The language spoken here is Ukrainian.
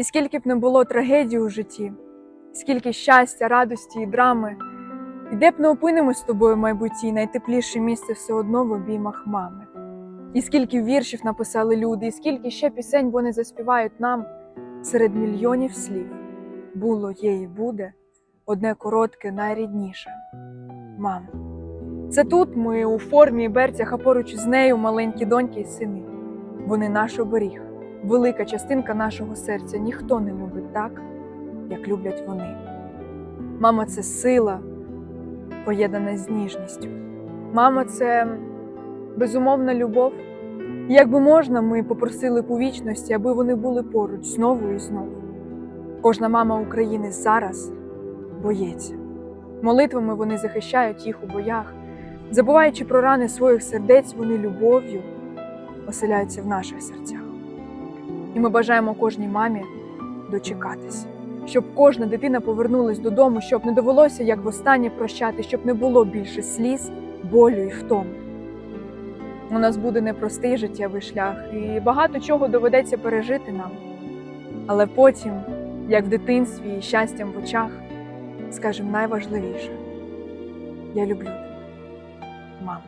І скільки б не було трагедій у житті, скільки щастя, радості і драми, і де б не опинимось з тобою в майбутній, найтепліше місце все одно в обіймах мами. І скільки віршів написали люди, і скільки ще пісень вони заспівають нам серед мільйонів слів. Було, є і буде одне коротке, найрідніше. Мама. Це тут ми у формі і берцях, а поруч з нею маленькі доньки і сини. Вони наш оберіг, велика частинка нашого серця. Ніхто не любить так, як люблять вони. Мама це сила, поєднана з ніжністю. Мама це безумовна любов. І Якби можна, ми попросили у вічності, аби вони були поруч знову і знову. Кожна мама України зараз боється. Молитвами вони захищають їх у боях, забуваючи про рани своїх сердець, вони любов'ю оселяються в наших серцях. І ми бажаємо кожній мамі дочекатись, щоб кожна дитина повернулась додому, щоб не довелося як востаннє прощати, щоб не було більше сліз, болю і втоми. У нас буде непростий життєвий шлях, і багато чого доведеться пережити нам. Але потім, як в дитинстві і щастям в очах, скажемо найважливіше: я люблю тебе, мама.